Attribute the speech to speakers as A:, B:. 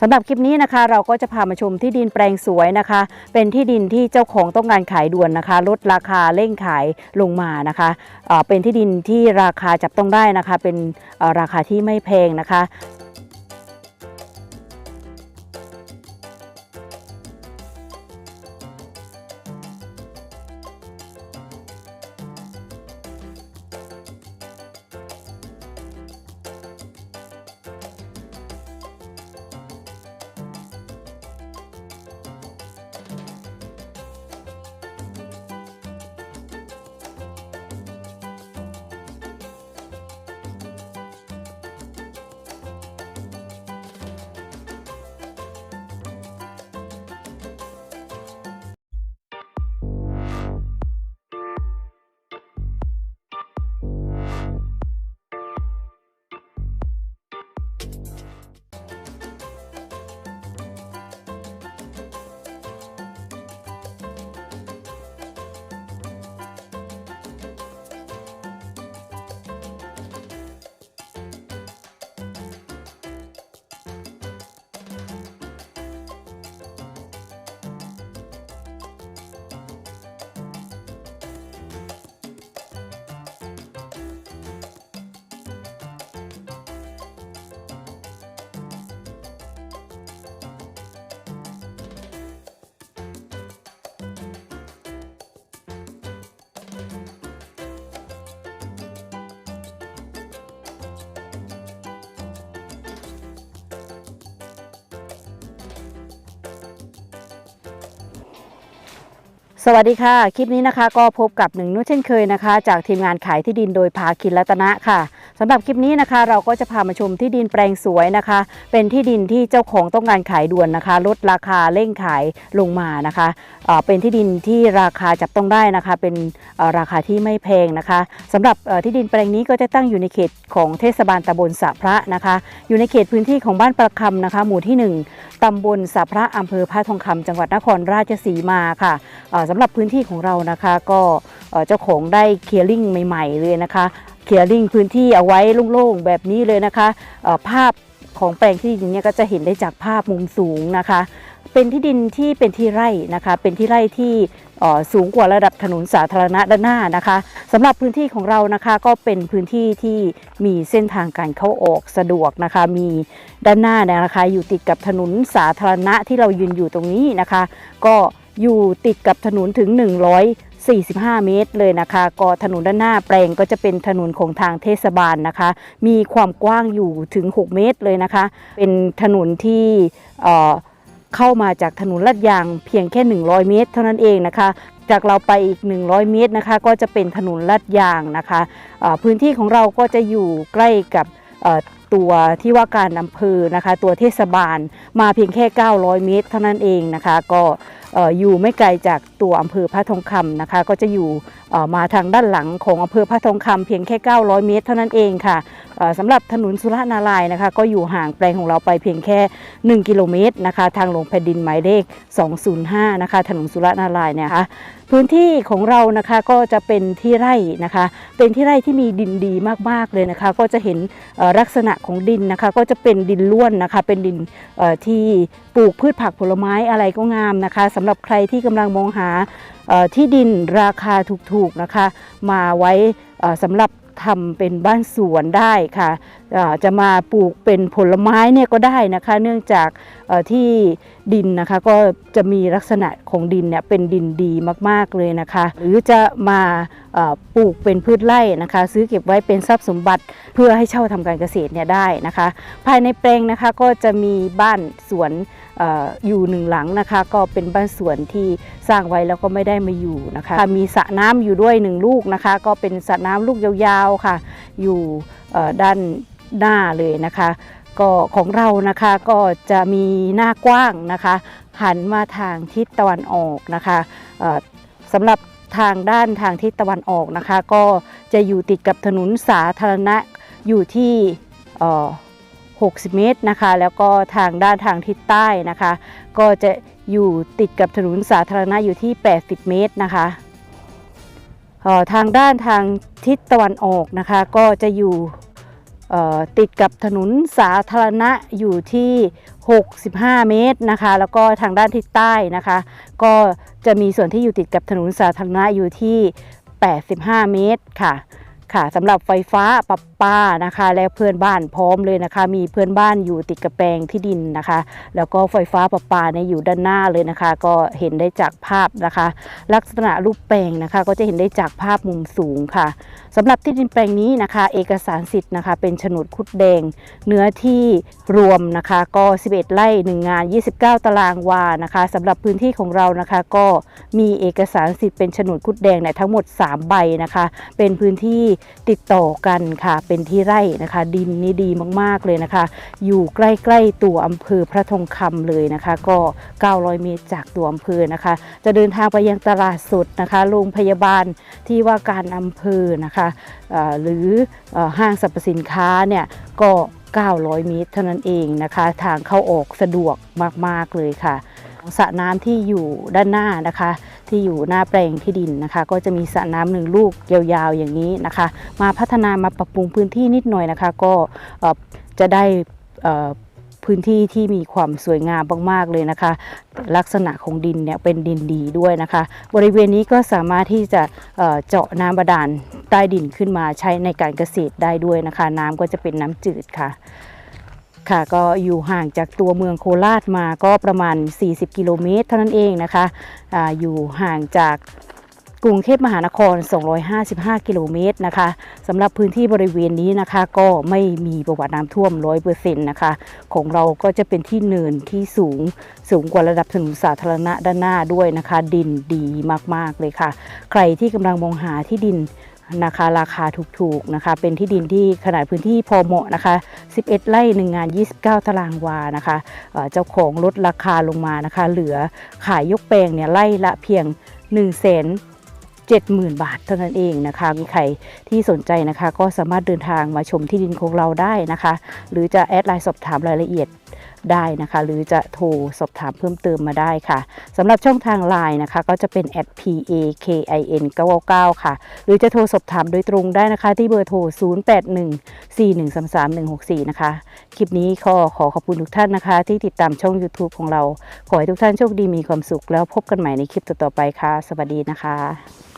A: สำหรับคลิปนี้นะคะ เราก็จะพามาชมที่ดินแปลงสวยนะคะ เป็นที่ดินที่เจ้าของต้องการขายด่วนนะคะ ลดราคาเร่งขายลงมานะคะเอ่อเป็นที่ดินที่ราคาจับต้องได้นะคะ เป็นราคาที่ไม่แพงนะคะ สวัสดีค่ะ คลิปนี้นะคะก็พบกับหนึ่งนุ่นเช่นเคยนะคะ จากทีมงานขายที่ดินโดยภาคินรัตนะค่ะ สำหรับคลิปนี้นะคะ เราก็จะพามาชมที่ดินแปลงสวยนะคะ เป็นที่ดินที่เจ้าของต้องการขายด่วนนะคะ ลดราคาเร่งขายลงมานะคะเอ่อเป็นที่ดินที่ราคาจับต้องได้นะคะ เป็นราคาที่ไม่แพงนะคะสำหรับที่ดินแปลงนี้ก็จะตั้งอยู่ในเขตของเทศบาลตำบลสะพระนะคะ อยู่ในเขตพื้นที่ของบ้านประคำนะคะ หมู่ที่หนึ่งตำบลสะพระอำเภอพระทองคำจังหวัดนครราชสีมาค่ะเอ่อสำหรับพื้นที่ของเรานะคะก็เอ่อเจ้าของได้เคลียร์ลิงใหม่ ๆ เลยนะคะ เคลียร์ลิงพื้นที่เอาไว้โล่งๆแบบนี้เลยนะคะภาพของแปลงที่ดินเนี่ยก็จะเห็นได้จากภาพมุมสูงนะคะ เป็นที่ดินที่เป็นที่ไร่นะคะ เป็นที่ไร่ที่สูงกว่าระดับถนนสาธารณะด้านหน้านะคะสำหรับพื้นที่ของเรานะคะก็เป็นพื้นที่ที่มีเส้นทางการเข้าออกสะดวกนะคะ มีด้านหน้าเนี่ยนะคะ อยู่ติดกับถนนสาธารณะที่เรายืนอยู่ตรงนี้นะคะ ก็อยู่ติดกับถนนถึง 45 เมตรเลยนะคะก็ถนนด้านหน้าแปลงก็จะเป็นถนนของทางเทศบาลนะคะ มีความกว้างอยู่ถึง 6 เมตรเลยนะคะ เป็นถนนที่เเข้ามาจากถนนลาดยางเพียงแค่ 100 เมตร เท่านั้นเองนะคะ จากเราไปอีก 100 เมตรนะคะ ก็จะเป็นถนนลาดยางนะคะพื้นที่ของเราก็จะอยู่ใกล้กับตัวที่ว่าการอำเภอนะคะ ตัวเทศบาลมาเพียงแค่ 900 เมตร เท่านั้นเองนะคะ ก็อยู่ไม่ไกลจากตัวอำเภอพระทองคำนะคะ ก็จะอยู่มาทางด้านหลังของอำเภอพระทองคำเพียงแค่ 900 เมตร เท่านั้นเองค่ะสำหรับถนนสุรนารายนะคะ ก็อยู่ห่างแปลงของเราไปเพียงแค่ 1 กิโลเมตรนะคะ ทางหลวงแผ่นดินหมายเลข 205 นะคะ ถนนสุรนารายเนี่ยค่ะพื้นที่ของเรานะคะก็จะเป็นที่ไร่นะคะ เป็นที่ไร่ที่มีดินดีมากๆเลยนะคะ ก็จะเห็นลักษณะของดินนะคะ ก็จะเป็นดินล้วนนะคะ เป็นดินที่ปลูกพืชผักผลไม้อะไรก็งามนะคะสำหรับใครที่กำลังมองหาที่ดินราคาถูกๆนะคะ มาไว้สำหรับทำเป็นบ้านสวนได้ค่ะจะมาปลูกเป็นผลไม้เนี่ยก็ได้นะคะ เนื่องจากที่ดินนะคะก็จะมีลักษณะของดินเนี่ยเป็นดินดีมากๆเลยนะคะ หรือจะมาปลูกเป็นพืชไร่นะคะ ซื้อเก็บไว้เป็นทรัพย์สมบัติเพื่อให้เช่าทำการเกษตรเนี่ยได้นะคะ ภายในแปลงนะคะก็จะมีบ้านสวน อยู่หนึ่งหลังนะคะ ก็เป็นบ้านสวนที่สร้างไว้แล้วก็ไม่ได้มาอยู่นะคะ มีสระน้ำอยู่ด้วยหนึ่งลูกนะคะ ก็เป็นสระน้ำลูกยาวๆค่ะ อยู่ด้านหน้าเลยนะคะก็ของเรานะคะก็จะมีหน้ากว้างนะคะ หันมาทางทิศตะวันออกนะคะสำหรับทางด้านทางทิศตะวันออกนะคะ ก็จะอยู่ติดกับถนนสาธารณะอยู่ที่ 60 เมตรนะคะ แล้วก็ทางด้านทางทิศใต้นะคะ ก็จะอยู่ติดกับถนนสาธารณะอยู่ที่ 80 เมตรนะคะออทางด้านทางทิศตะวันออกนะคะ ก็จะอยู่ติดกับถนนสาธารณะอยู่ที่ 65 เมตรนะคะ แล้วก็ทางด้านทิศใต้นะคะ ก็จะมีส่วนที่อยู่ติดกับถนนสาธารณะอยู่ที่ 85 เมตรค่ะ ค่ะสำหรับไฟฟ้าปรับปานะคะ และเพื่อนบ้านพร้อมเลยนะคะ มีเพื่อนบ้านอยู่ติดกับแปลงที่ดินนะคะ แล้วก็ไฟฟ้าประปาเนี่ยอยู่ด้านหน้าเลยนะคะ ก็เห็นได้จากภาพนะคะ ลักษณะรูปแปลงนะคะ ก็จะเห็นได้จากภาพมุมสูงค่ะสำหรับที่ดินแปลงนี้นะคะ เอกสารสิทธิ์นะคะ เป็นโฉนดคุดแดง เนื้อที่รวมนะคะก็ 11 ไร่1งาน 29 ตารางวานะคะสำหรับพื้นที่ของเรานะคะ ก็มีเอกสารสิทธิ์เป็นโฉนดคุดแดงเนี่ยทั้งหมด 3 ใบนะคะ เป็นพื้นที่ติดต่อกันค่ะ เป็นที่ไร่นะคะ ดินนี่ดีมากๆเลยนะคะ อยู่ใกล้ๆตัวอำเภอพระทองคำเลยนะคะ ก็ 900 เมตรจากตัวอำเภอนะคะ จะเดินทางไปยังตลาดสดนะคะโรงพยาบาลที่ว่าการอำเภอนะคะหรืออห้างสรรพสินค้าเนี่ยก็ 900 เมตรเท่านั้นเองนะคะ ทางเข้าออกสะดวกมาก ๆ เลยค่ะสระน้ำที่อยู่ด้านหน้านะคะ ที่อยู่หน้าแปลงที่ดินนะคะ ก็จะมีสระน้ำหนึ่งลูกยาวๆอย่างนี้นะคะ มาพัฒนามาปรับปรุงพื้นที่นิดหน่อยนะคะ ก็จะได้พื้นที่ที่มีความสวยงามมากๆเลยนะคะ ลักษณะของดินเนี่ยเป็นดินดีด้วยนะคะ บริเวณนี้ก็สามารถที่จะเจาะน้ำบาดาลใต้ดินขึ้นมาใช้ในการเกษตรได้ด้วยนะคะ น้ำก็จะเป็นน้ำจืดค่ะ ค่ะก็อยู่ห่างจากตัวเมืองโคราชมาก็ประมาณ 40 กิโลเมตร เท่านั้นเองนะคะออยู่ห่างจากกรุงเทพมหานคร 255 กิโลเมตรนะคะสำหรับพื้นที่บริเวณนี้นะคะก็ไม่มีประวัติน้ำท่วม 100%นะคะของเราก็จะเป็นที่เนินที่สูงสูงกว่าระดับถนนสาธารณะด้านหน้าด้วยนะคะ ดินดีมากๆเลยค่ะ ใครที่กำลังมองหาที่ดิน นะคะ ราคาถูกๆนะคะ เป็นที่ดินที่ขนาดพื้นที่พอเหมาะนะคะ 11 ไร่1งาน 29 ตารางวานะคะเจ้าของลดราคาลงมานะคะ เหลือขายยกแปลงเนี่ยไร่ละเพียง1 0 0 0 0 70,000 บาทเท่านั้นเองนะคะ มีใครที่สนใจนะคะ ก็สามารถเดินทางมาชมที่ดินของเราได้นะคะ หรือจะแอดไลน์สอบถามรายละเอียด ได้นะคะ หรือจะโทรสอบถามเพิ่มเติมมาได้ค่ะสำหรับช่องทางไลน์นะคะ ก็จะเป็น p a k i n 999ค่ะ หรือจะโทรสอบถามโดยตรงได้นะคะ ที่เบอร์โทร 0814133164 นะคะ คลิปนี้ขอขอขอบคุณทุกท่านนะคะ ที่ติดตามช่อง YouTube ของเรา ขอให้ทุกท่านโชคดีมีความสุขแล้วพบกันใหม่ในคลิปต่อๆไปค่ะ สวัสดีนะคะ